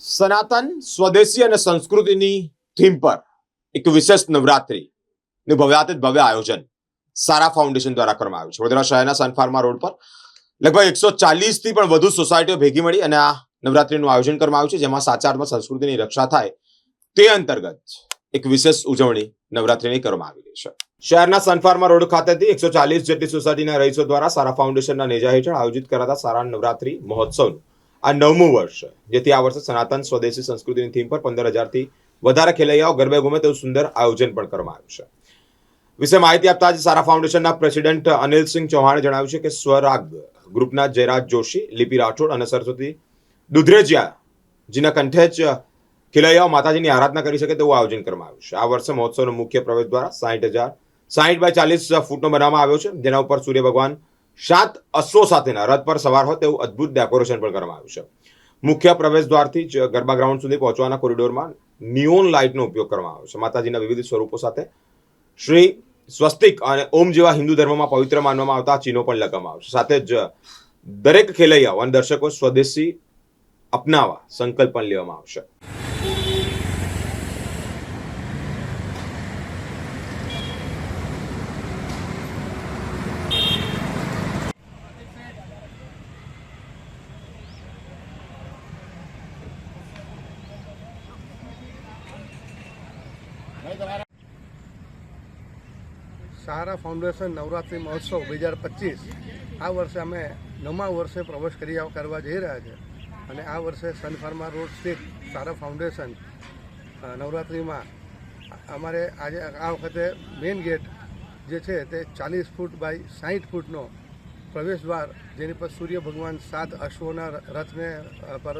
સનાતન સ્વદેશી અને સંસ્કૃતિની થીમ પર એક વિશેષ નવરાત્રી નું ભવ્યાતીત ભવ્ય આયોજન સારા ફાઉન્ડેશન દ્વારા કરવામાં આવ્યું છે. વડોદરા શહેરના સનફાર્મા રોડ પર લગભગ એકસો ચાલીસથી પણ વધુ સોસાયટીઓ ભેગી મળી અને આ નવરાત્રીનું આયોજન કરવામાં આવ્યું છે, જેમાં સાચા સંસ્કૃતિની રક્ષા થાય તે અંતર્ગત એક વિશેષ ઉજવણી નવરાત્રીની કરવામાં આવી રહી છે. શહેરના સનફાર્મા રોડ ખાતેથી એકસો ચાલીસ જેટલી સોસાયટીના રહીશો દ્વારા સારા ફાઉન્ડેશનના નેજા હેઠળ આયોજિત કરાતા સારા નવરાત્રી મહોત્સવનું આ નવમું વર્ષ જેથી આ વર્ષે સનાતન સ્વદેશી સંસ્કૃતિની થીમ પર પંદર હજારથી વધારે ખેલૈયાઓ ગરબે ગુમે તેવું સુંદર આયોજન પણ કરવામાં આવ્યું છે. વિશે માહિતી આપતા આજે સારા ફાઉન્ડેશનના પ્રેસિડેન્ટ અનિલસિંહ ચૌહાણે જણાવ્યું છે કે સ્વરાગ ગ્રુપના જયરાજ જોશી, લિપિ રાઠોડ અને સરસ્વતી દુધરેજિયા જેના કંઠે જ ખેલૈયાઓ માતાજીની આરાધના કરી શકે તેવું આયોજન કરવામાં આવ્યું છે. આ વર્ષે મહોત્સવનો મુખ્ય પ્રવેશ દ્વારા સાહીઠ હજાર સાહીઠ બાય ચાલીસ ફૂટનો બનાવવામાં આવ્યો છે. જેના ઉપર સૂર્ય ભગવાન સાત અશ્વો સાથેના રથ પર સવાર હોય તેવું અદ્ભુત ડેકોરેશન પણ કરવામાં આવ્યું છે. મુખ્ય પ્રવેશ દ્વારથી જ ગરબા ગ્રાઉન્ડ સુધી પહોંચવાના કોરિડોરમાં નિયોન લાઇટનો ઉપયોગ કરવામાં આવ્યો છે. માતાજીના વિવિધ સ્વરૂપો સાથે શ્રી સ્વસ્તિક અને ઓમ જેવા હિન્દુ ધર્મમાં પવિત્ર માનવામાં આવતા ચિહ્નો પણ લગાવવામાં આવશે સાથે જ દરેક ખેલૈયાઓ અને દર્શકો સ્વદેશી અપનાવવા સંકલ્પ પણ લેવામાં આવશે સહારા ફાઉન્ડેશન નવરાત્રિ મહોત્સવ બે હજાર પચીસ. આ વર્ષે અમે નવમા વર્ષે પ્રવેશ કરી કરવા જઈ રહ્યા છે. અને આ વર્ષે સન ફાર્મા રોડ સ્થિત સારા ફાઉન્ડેશન નવરાત્રિમાં અમારે આજે આ વખતે મેઇન ગેટ જે છે તે ચાલીસ ફૂટ બાય સાહીઠ ફૂટનો પ્રવેશ દ્વાર જેની પર સૂર્ય ભગવાન સાત અશ્વોના રથને પર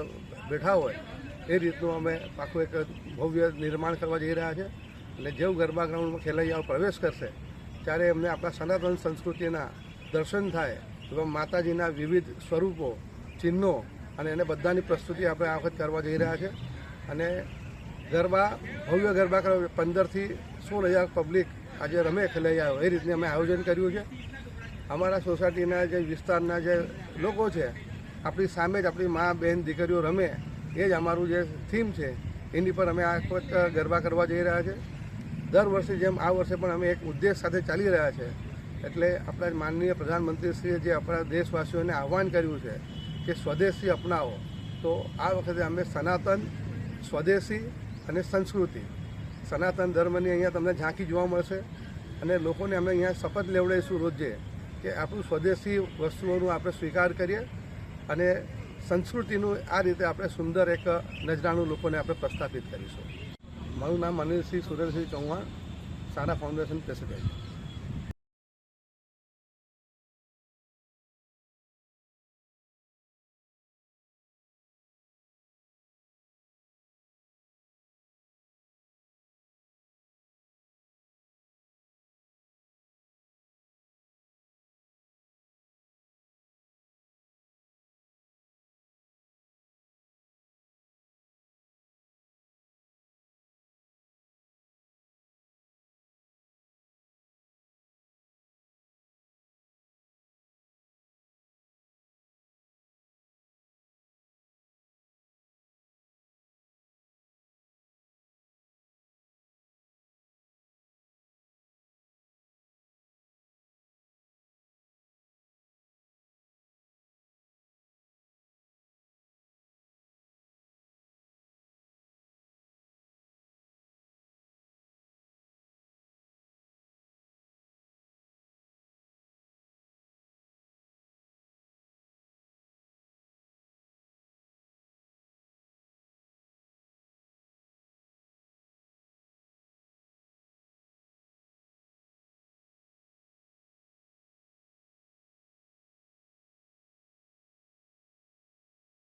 બેઠા હોય, એ રીતનું અમે પાકું એક ભવ્ય નિર્માણ કરવા જઈ રહ્યા છે. અને જેવું ગરબા ગ્રાઉન્ડમાં ખેલૈયાઓ પ્રવેશ કરશે, ત્યારે એમને આપણા સનાતન સંસ્કૃતિના દર્શન થાય, એવા માતાજીના વિવિધ સ્વરૂપો, ચિહ્નો અને એને બધાની પ્રસ્તુતિ આપણે આ વખત કરવા જઈ રહ્યા છે. અને ગરબા, ભવ્ય ગરબા કરવા પંદરથી સોળ હજાર પબ્લિક આજે રમે ખેલૈયાઓ એ રીતની અમે આયોજન કર્યું છે. અમારા સોસાયટીના જે વિસ્તારના જે લોકો છે, આપણી સામે જ આપણી મા બહેન દીકરીઓ રમે, એ જ અમારું જે થીમ છે, એની પર અમે આ વખત ગરબા કરવા જઈ રહ્યા છે. દર વર્ષે જેમ આ વર્ષે પણ અમે એક ઉદ્દેશ સાથે ચાલી રહ્યા છે, એટલે આપણા માનનીય પ્રધાનમંત્રીશ્રીએ જે આપણા દેશવાસીઓને આહવાન કર્યું છે કે સ્વદેશી અપનાવો, તો આ વખતે અમે સનાતન સ્વદેશી અને સંસ્કૃતિ, સનાતન ધર્મની અહીંયા તમને ઝાંકી જોવા મળશે અને લોકોને અમે અહીંયા શપથ લેવડાવીશું રોજે કે આપણું સ્વદેશી વસ્તુઓનું આપણે સ્વીકાર કરીએ અને સંસ્કૃતિનું આ રીતે આપણે સુંદર એક નજરાણું લોકોને આપણે પ્રસ્થાપિત કરીશું. મારું નામ અનિલસિંહ સુરેન્દ્રસિંહ ચૌહાણ સારા ફાઉન્ડેશન પ્રેસિડેન્ટ.